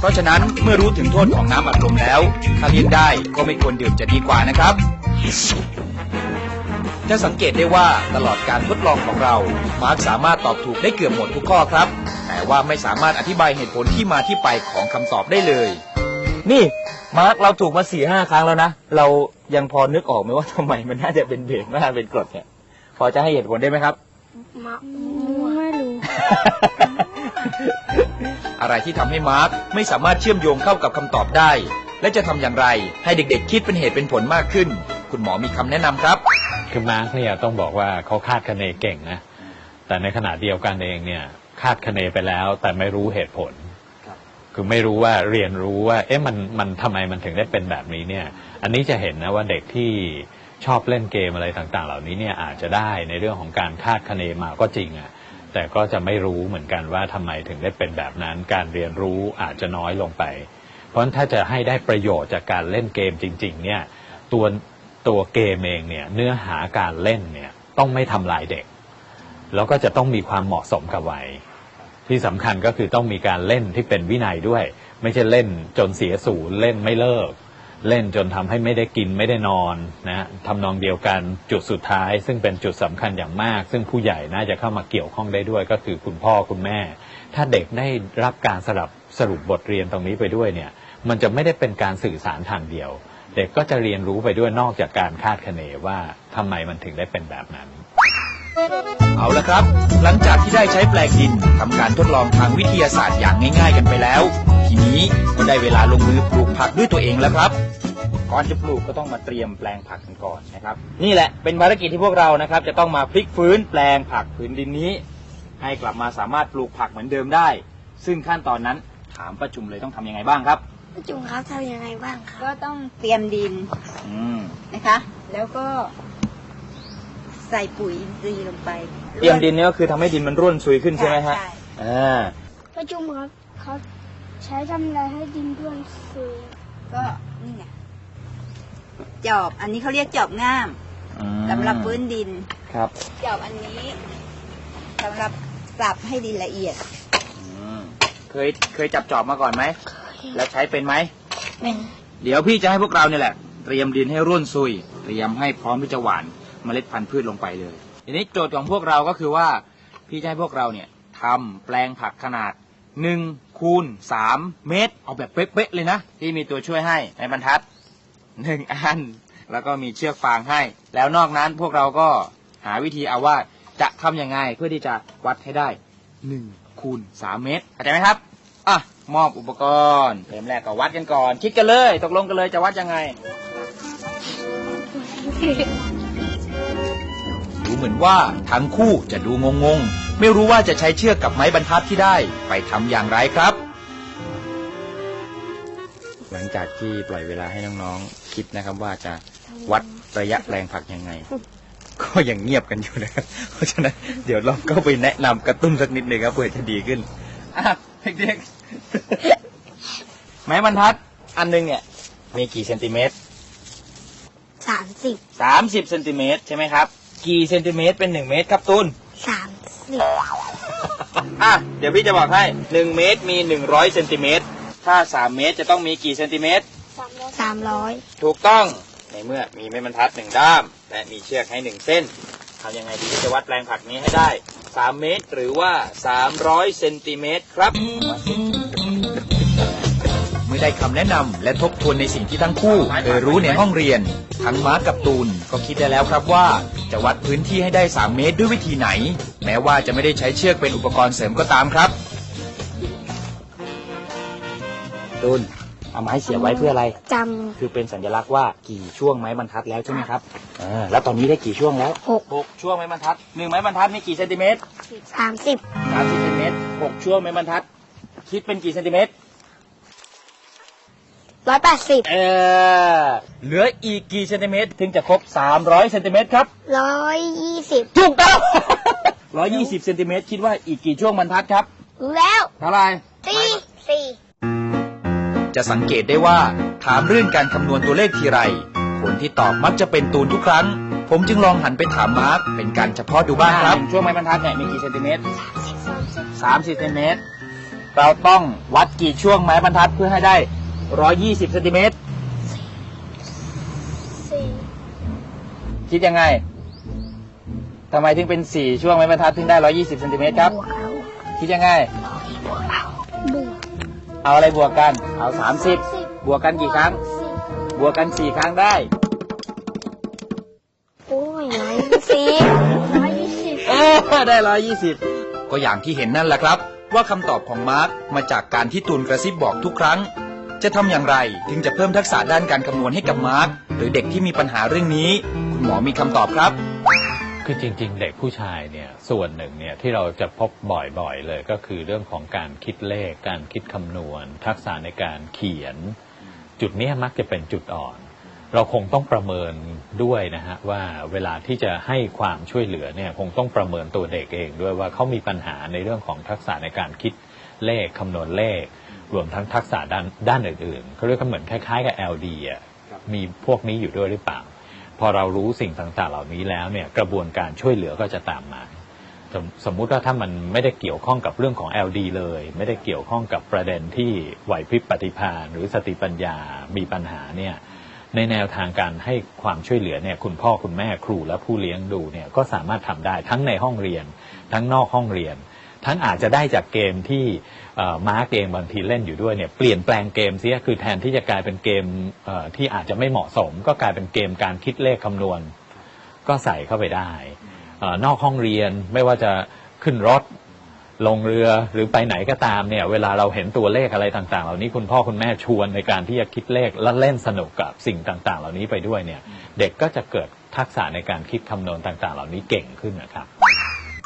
เพราะฉะนั้นเมื่อรู้ถึงโทษของน้ำอัดลมแล้ว ถ้าเลี่ยงได้ก็ไม่ควรดื่มจะดีกว่านะครับ จะสังเกตได้ว่าตลอดการทดลองของเรา มาร์คสามารถตอบถูกได้เกือบหมดทุกข้อครับ แต่ว่าไม่สามารถอธิบายเหตุผลที่มาที่ไปของคำตอบได้เลย นี่มาร์คเราถูกมาสี่ห้าครั้งแล้วนะ เรายังพอนึกออกไหมว่าทำไมมันน่าจะเป็นเบรกไม่น่าเป็นกรดเนี่ย พอจะให้เหตุผลได้ไหมครับ ไม่รู้ อะไรที่ทำให้มาร์คไม่สามารถเชื่อมโยงเข้ากับคำตอบได้ และจะทำอย่างไร ให้เด็กๆ คิดเป็นเหตุเป็นผลมากขึ้น คุณหมอมีคำแนะนำครับ คือมาร์กเนี่ยต้องบอกว่าเขาคาดคะเนเก่งนะแต่ในขณะเดียวกันเองเนี่ยคาดคะเนไปแล้ว แต่ไม่รู้เหตุผล คือไม่รู้ว่าเรียนรู้ว่า เอ๊ะมันมันทำไมมันถึงได้เป็นแบบนี้เนี่ย อันนี้จะเห็นนะว่าเด็กที่ชอบเล่นเกมอะไรต่าง ๆ เหล่านี้เนี่ยอาจจะได้ในเรื่องของการคาดคะเนมาก็จริงอะ่ะ แต่ก็จะไม่รู้เหมือนกันว่าทำไมถึงได้เป็นแบบนั้น การเรียนรู้อาจจะน้อยลงไป เพราะถ้าจะให้ได้ประโยชน์จากการเล่นเกมจริง ๆ เนี่ยตัวตัวเกมเองเนี่ยเนื้อหาการเล่นเนี่ยต้องไม่ทำลายเด็ก แล้วก็จะต้องมีความเหมาะสมกับวัยที่สำคัญก็คือต้องมีการเล่นที่เป็นวินัยด้วย ไม่ใช่เล่นจนเสียศูนย์เล่นไม่เลิก เล่นจนทำให้ไม่ได้กินไม่ได้นอนนะทำนองเดียวกันจุดสุดท้าย ซึ่งเป็นจุดสำคัญอย่างมาก ซึ่งผู้ใหญ่น่าจะเข้ามาเกี่ยวข้องได้ด้วย ก็คือคุณพ่อคุณแม่ ถ้าเด็กได้รับการสลับสรุปบทเรียนตรงนี้ไปด้วยเนี่ยมันจะไม่ได้เป็นการสื่อสารทางเดียว เด็กก็จะเรียนรู้ไปด้วยนอกจากการคาดคะเนว่าทำไมมันถึงได้เป็นแบบนั้น เอาละครับ หลังจากที่ได้ใช้แปลงดินทำการทดลองทางวิทยาศาสตร์อย่างง่าย ๆ กันไปแล้ว ทีนี้ก็ได้เวลาลงมือปลูกผักด้วยตัวเองแล้วครับก่อนจะปลูกก็ต้องมาเตรียมแปลงผักกันก่อนนะครับ นี่แหละเป็นภารกิจที่พวกเรานะครับ จะต้องมาพลิกฟื้นแปลงผักผืนดินนี้ ให้กลับมาสามารถปลูกผักเหมือนเดิมได้ ซึ่งขั้นตอนนั้นถามประจุมเลยต้องทำยังไงบ้างครับพี่จุ๋มครับทำยังไงบ้างครับก็ต้องเตรียมดินอืมนะคะ แล้วก็ ใส่ปุ๋ยอินทรีย์ลงไป เตรียมดินเนี่ยก็คือทำให้ดินมันร่วนซุยขึ้นใช่ไหมฮะใช่อ่าพี่จุ๋มครับเขา ใช้ทำอะไรให้ดินร่วนซุยก็นี่ไงจอบ อันนี้เขาเรียกจอบง่ามอืมสำหรับพื้นดิน ครับจอบอันนี้สำหรับปรับให้ดินละเอียด อืมเคยเคยจับจอบมาก่อนไหม แล้วใช้เป็นไหม เป็นเดี๋ยวพี่จะให้พวกเราเนี่ยแหละ เตรียมดินให้ร่วนซุย เตรียมให้พร้อมที่จะหว่านเมล็ดพันธุ์พืชลงไปเลย ทีนี้โจทย์ของพวกเราก็คือว่า พี่จะให้พวกเราเนี่ยทำแปลงผักขนาด หนึ่งคูณสามเมตร เอาแบบเป๊ะๆเลยนะ ที่มีตัวช่วยให้ในบรรทัดหนึ่งอัน แล้วก็มีเชือกฟางให้ แล้วนอกนั้นพวกเราก็หาวิธีเอาว่าจะทำยังไงเพื่อที่จะวัดให้ได้หนึ่งคูณสามเมตรเข้าใจไหมครับอะมอบอุปกรณ์เริ่มแรกก็วัดกันก่อน คิดกันเลย ตกลงกันเลยจะวัดยังไง ดูเหมือนว่าทั้งคู่จะดูงงๆ ไม่รู้ว่าจะใช้เชือกกับไม้บรรทัดที่ได้ไปทำอย่างไรครับ หลังจากที่ปล่อยเวลาให้น้องๆคิดนะครับว่าจะวัดระยะแปลงผักยังไง ก็ยังเงียบกันอยู่นะครับเพราะฉะนั้นเดี๋ยวเราก็ไปแนะนำกระตุ้นสักนิดหนึ่งครับเพื่อจะดีขึ้นอะเด็กๆไม้บรรทัดอันหนึงเนี่ย มีกี่เซนติเมตร สามสิบ สามสิบเซนติเมตรใช่ไหมครับ กี่เซนติเมตรเป็นหนึ่งเมตรครับตุน สามสิบอะเดี๋ยวพี่จะบอกให้หนึ่งเมตรมีหนึ่งร้อยเซนติเมตรถ้าสามเมตรจะต้องมีกี่เซนติเมตร สามร้อยถูกต้องในเมื่อมีไม้บรรทัดหนึ่งด้าม และมีเชือกให้หนึ่งเส้นทำยังไงดีที่จะวัดแปลงผักนี้ให้ได้สามเมตรหรือว่าสามร้อยเซนติเมตรครับ เมื่อได้คำแนะนำและทบทวนในสิ่งที่ทั้งคู่เคยรู้ในห้องเรียน ทั้งมาร์กกับตูนก็คิดได้แล้วครับว่า จะวัดพื้นที่ให้ได้ 3 เมตรด้วยวิธีไหนแม้ว่าจะไม่ได้ใช้เชือกเป็นอุปกรณ์เสริมก็ตามครับ ตูนเอาไม้เสียบไว้เพื่ออะไร จคือเป็นสัญลักษณ์ว่ากี่ช่วงไม้บรรทัดแล้วใช่ไหมครับอ่าแล้วตอนนี้ได้กี่ช่วงแล้วำหกหกช่วงไม้บรรทัดหนึ่งไม้บรรทัดมีกี่เซนติเมตรสามสิบสามสิบเซนติเมตรหกช่วงไม้บรรทัด คิดเป็นกี่เซนติเมตร ร้อยแปดสิบเออ เหลืออีกกี่เซนติเมตร ถึงจะครบ 300เซนติเมตรครับ ร้อยยี่สิบ ถูกต้อง 120เซนติเมตรคิดว่าอีกกี่ช่วงบรรทัดครับรู้แล้วเท่าไหร่สี่สี่จะสังเกตได้ว่าถามเรื่องการคำนวณตัวเลขทีไร คนที่ตอบมักจะเป็นตูนทุกครั้ง ผมจึงลองหันไปถามมาร์คเป็นการเฉพาะดูบ้างครับ ช่วงไม้บรรทัดเนี่ยมีกี่เซนติเมตรสิบสามสิบสามสิบเซนติเมตรเราต้องวัดกี่ช่วงไม้บรรทัดเพื่อให้ได้120เซนติเมตรสี่คิดยังไง ทำไมถึงเป็น4ช่วงไม้บรรทัดถึงได้120เซนติเมตรครับบวกเอาคิดยังไง บวกเอาอะไรบวกกัน เอาสิบ30บวกกันกี่ครั้งสี่บวกกัน4ครั้งได้ โอ้ยร้อยยี่สิบร้อยยี่สิบ เออได้120ก็อย่างที่เห็นนั่นแหละครับ ว่าคำตอบของมาร์คมาจากการที่ตูนกระซิบบอกทุกครั้ง จะทำอย่างไรถึงจะเพิ่มทักษะด้านการคำนวณให้กับมาร์คหรือเด็กที่มีปัญหาเรื่องนี้ คุณหมอมีคำตอบครับ คือจริง ๆ เด็กผู้ชายเนี่ยส่วนหนึ่งเนี่ยที่เราจะพบบ่อยๆเลยก็คือเรื่องของการคิดเลข การคิดคำนวณ ทักษะในการเขียน จุดเนี้ยมักจะเป็นจุดอ่อน เราคงต้องประเมินด้วยนะฮะว่าเวลาที่จะให้ความช่วยเหลือเนี่ยคงต้องประเมินตัวเด็กเอง ด้วยว่าเขามีปัญหาในเรื่องของทักษะในการคิดเลขคำนวณเลข รวมทั้งทักษะด้านด้านอื่นๆเขาเรียกว่าเหมือนคล้ายๆกับ LD อะมีพวกนี้อยู่ด้วยหรือเปล่า พอเรารู้สิ่งต่างๆ เหล่านี้แล้วเนี่ยกระบวนการช่วยเหลือก็จะตามมาสมสมมุติว่าถ้ามันไม่ได้เกี่ยวข้องกับเรื่องของ LD เลย ไม่ได้เกี่ยวข้องกับประเด็นที่ไหวพริบปฏิภาณหรือสติปัญญามีปัญหาเนี่ยในแนวทางการให้ความช่วยเหลือเนี่ยคุณพ่อคุณแม่ครูและผู้เลี้ยงดูเนี่ยก็สามารถทำได้ทั้งในห้องเรียน ทั้งนอกห้องเรียน ทั้งอาจจะได้จากเกมที่ มาร์กเองบางทีเล่นอยู่ด้วยเนี่ยเปลี่ยนแปลงเกมเสียคือแทนที่จะกลายเป็นเกมเที่อาจจะไม่เหมาะสม ก็กลายเป็นเกมการคิดเลขคำนวณ ก็ใส่เข้าไปได้นอกห้องเรียนไม่ว่าจะขึ้นรถลงเรือหรือไปไหนก็ตามเนี่ย เวลาเราเห็นตัวเลขอะไรต่าง ๆ เหล่านี้คุณพ่อคุณแม่ชวนในการที่จะคิดเลขและเล่นสนุกกับสิ่งต่าง ๆ เหล่านี้ไปด้วยเนี่ย เด็กก็จะเกิดทักษะในการคิดคำนวณต่าง ๆ เหล่านี้เก่งขึ้นนะครับ